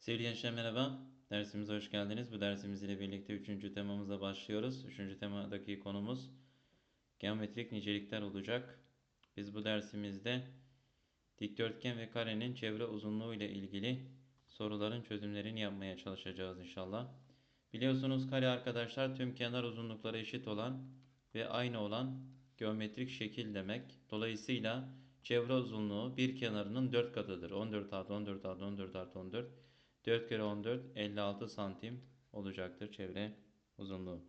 Sevgili gençler merhaba. Dersimize hoş geldiniz. Bu dersimiz ile birlikte 3. temamıza başlıyoruz. 3. temadaki konumuz geometrik nicelikler olacak. Biz bu dersimizde dikdörtgen ve karenin çevre uzunluğu ile ilgili soruların çözümlerini yapmaya çalışacağız inşallah. Biliyorsunuz kare arkadaşlar tüm kenar uzunlukları eşit olan ve aynı olan geometrik şekil demek. Dolayısıyla çevre uzunluğu bir kenarının 4 katıdır. 14 artı 14 artı 14 artı 14. 4 kere 14 56 santim olacaktır çevre uzunluğu.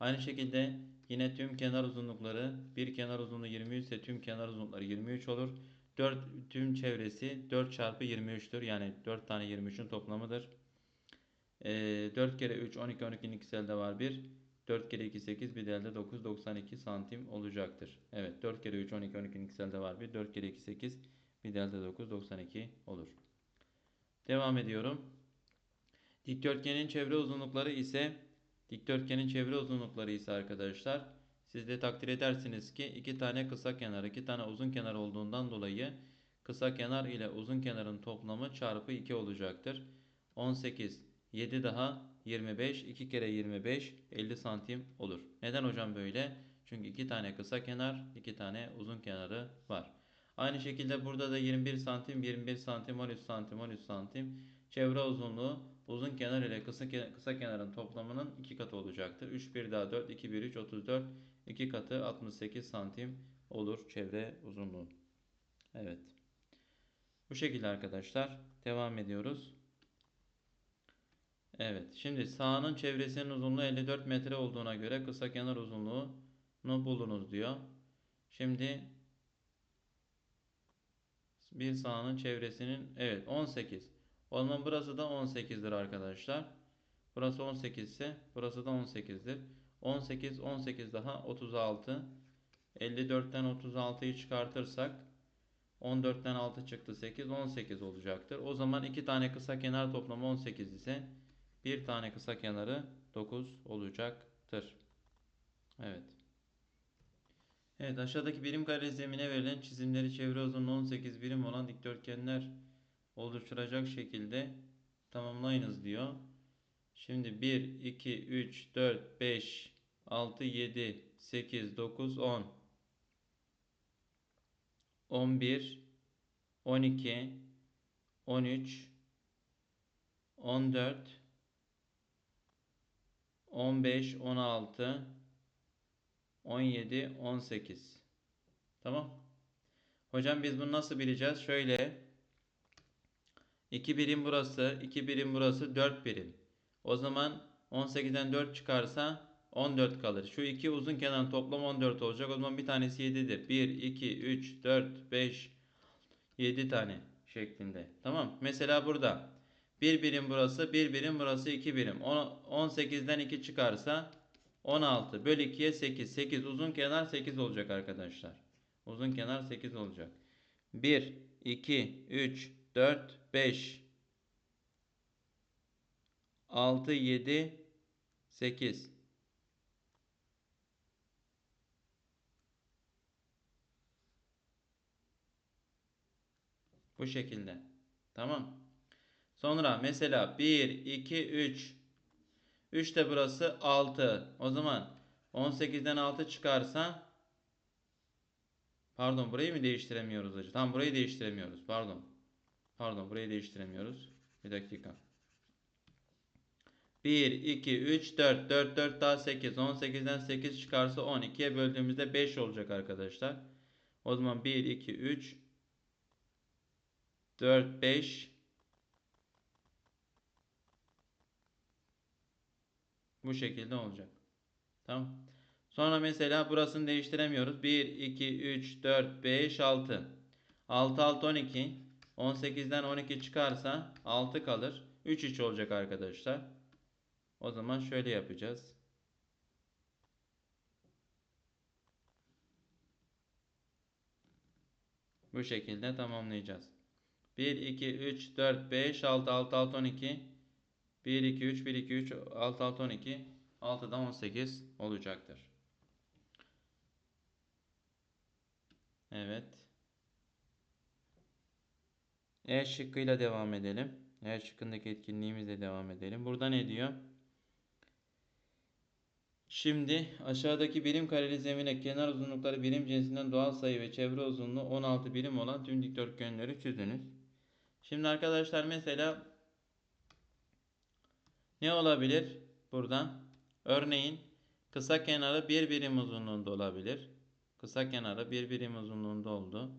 Aynı şekilde yine tüm kenar uzunlukları bir kenar uzunluğu 23 ise tüm kenar uzunlukları 23 olur. 4 tüm çevresi 4 çarpı 23'tür. Yani 4 tane 23'ün toplamıdır. Ee, 4 kere 3 12 12'nin ikisi elde var 1. 4 kere 2 8 bir de elde 9 92 santim olacaktır. Evet 4 kere 3 12 12'nin ikisi elde var 1. 4 kere 2 8 bir de elde 9 92 olur. Devam ediyorum. Dikdörtgenin çevre uzunlukları ise dikdörtgenin çevre uzunlukları ise arkadaşlar siz de takdir edersiniz ki iki tane kısa kenar, iki tane uzun kenar olduğundan dolayı kısa kenar ile uzun kenarın toplamı çarpı 2 olacaktır. 18, 7 daha 25, 2 kere 25 50 santim olur. Neden hocam böyle? Çünkü iki tane kısa kenar, iki tane uzun kenarı var. Aynı şekilde burada da 21 santim, 21 santim, 13 santim, 13 santim. Çevre uzunluğu uzun kenar ile kısa, kısa kenarın toplamının 2 katı olacaktır. 3 1 daha 4, 2 1 3 34. 2 katı 68 santim olur çevre uzunluğu. Evet. Bu şekilde arkadaşlar. Devam ediyoruz. Evet. Şimdi sahanın çevresinin uzunluğu 54 metre olduğuna göre kısa kenar uzunluğunu bulunuz diyor. Şimdi bir sahanın çevresinin evet 18. O zaman burası da 18'dir arkadaşlar. Burası 18 ise burası da 18'dir. 18 18 daha 36. 54'ten 36'yı çıkartırsak 14'ten 6 çıktı 8 18 olacaktır. O zaman iki tane kısa kenar toplamı 18 ise bir tane kısa kenarı 9 olacaktır. Evet. Evet aşağıdaki birim kare zemine verilen çizimleri çevre uzunluğu 18 birim olan dikdörtgenler oluşturacak şekilde tamamlayınız diyor. Şimdi 1, 2, 3, 4, 5, 6, 7, 8, 9, 10, 11, 12, 13, 14, 15, 16, 17, 18. Tamam. Hocam biz bunu nasıl bileceğiz? Şöyle. 2 birim burası, 2 birim burası, 4 birim. O zaman 18'den 4 çıkarsa 14 kalır. Şu iki uzun kenarın toplam 14 olacak. O zaman bir tanesi 7'dir. 1, 2, 3, 4, 5, 7 tane şeklinde. Tamam. Mesela burada. 1 birim burası, 1 birim burası, 2 birim. 18'den 2 çıkarsa 16 bölü 2'ye 8. 8 uzun kenar 8 olacak arkadaşlar. Uzun kenar 8 olacak. 1, 2, 3, 4, 5, 6, 7, 8. Bu şekilde. Tamam. Sonra mesela 1, 2, 3. 3 de burası 6. O zaman 18'den 6 çıkarsa Pardon burayı mı değiştiremiyoruz hacı? Tamam burayı değiştiremiyoruz. Pardon. Pardon burayı değiştiremiyoruz. Bir dakika. 1, 2, 3, 4. 4, 4 daha 8. 18'den 8 çıkarsa 10. 2'ye böldüğümüzde 5 olacak arkadaşlar. O zaman 1, 2, 3, 4, 5. Bu şekilde olacak. Tamam. Sonra mesela burasını değiştiremiyoruz. 1, 2, 3, 4, 5, 6. 6, 6, 12. 18'den 12 çıkarsa 6 kalır. 3 iç olacak arkadaşlar. O zaman şöyle yapacağız. Bu şekilde tamamlayacağız. 1, 2, 3, 4, 5, 6, 6, 6, 12. 1, 2, 3, 1, 2, 3, 6, 6, 12. 6'da 18 olacaktır. Evet. E şıkkıyla devam edelim. E şıkkındaki etkinliğimizle devam edelim. Burada ne diyor? Şimdi aşağıdaki birim kareli zemine kenar uzunlukları birim cinsinden doğal sayı ve çevre uzunluğu 16 birim olan tüm dikdörtgenleri çözünüz. Şimdi arkadaşlar mesela ne olabilir burada? Örneğin kısa kenarı bir birim uzunluğunda olabilir. Kısa kenarı bir birim uzunluğunda oldu.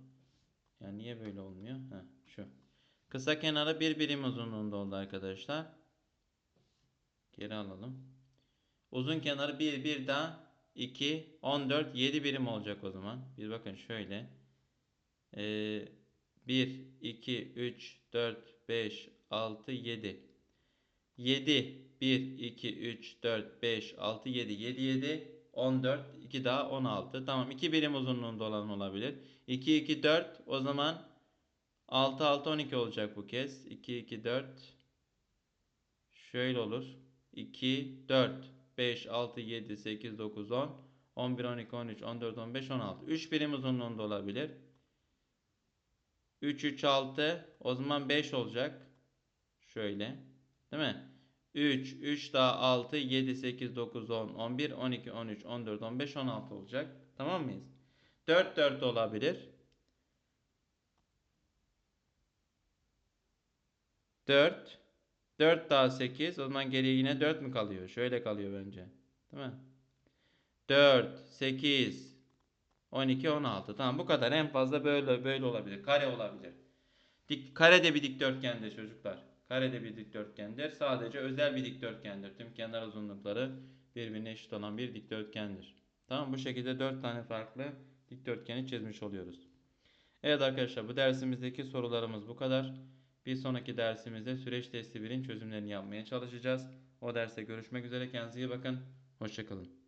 Yani niye böyle olmuyor? Ha, şu. Kısa kenarı bir birim uzunluğunda oldu arkadaşlar. Geri alalım. Uzun kenarı 1, 1 daha 2, 14, 7 birim olacak o zaman. Bir bakın şöyle. Ee, 1, 2, 3, 4, 5, 6, 7. 7, 1, 2, 3, 4, 5, 6, 7, 7, 7, 14, 2 daha 16. Tamam 2 birim uzunluğunda olan olabilir. 2, 2, 4 o zaman 6, 6, 12 olacak bu kez. 2, 2, 4 şöyle olur. 2, 4, 5, 6, 7, 8, 9, 10, 11, 12, 13, 14, 15, 16. 3 birim uzunluğunda olabilir. 3, 3, 6 o zaman 5 olacak. Şöyle. Değil mi? 3, 3 daha 6, 7, 8, 9, 10, 11, 12, 13, 14, 15, 16 olacak. Tamam mıyız? 4, 4 olabilir. 4, 4 daha 8. O zaman geriye yine 4 mü kalıyor? Şöyle kalıyor bence. Değil mi? 4, 8, 12, 16. Tamam bu kadar. En fazla böyle böyle olabilir. Kare olabilir. Dik, kare de bir dikdörtgendir çocuklar. Kare de bir dikdörtgendir. Sadece özel bir dikdörtgendir. Tüm kenar uzunlukları birbirine eşit olan bir dikdörtgendir. Tamam bu şekilde 4 tane farklı dikdörtgeni çizmiş oluyoruz. Evet arkadaşlar bu dersimizdeki sorularımız bu kadar. Bir sonraki dersimizde süreç testi 1'in çözümlerini yapmaya çalışacağız. O derste görüşmek üzere. Kendinize iyi bakın. Hoşçakalın.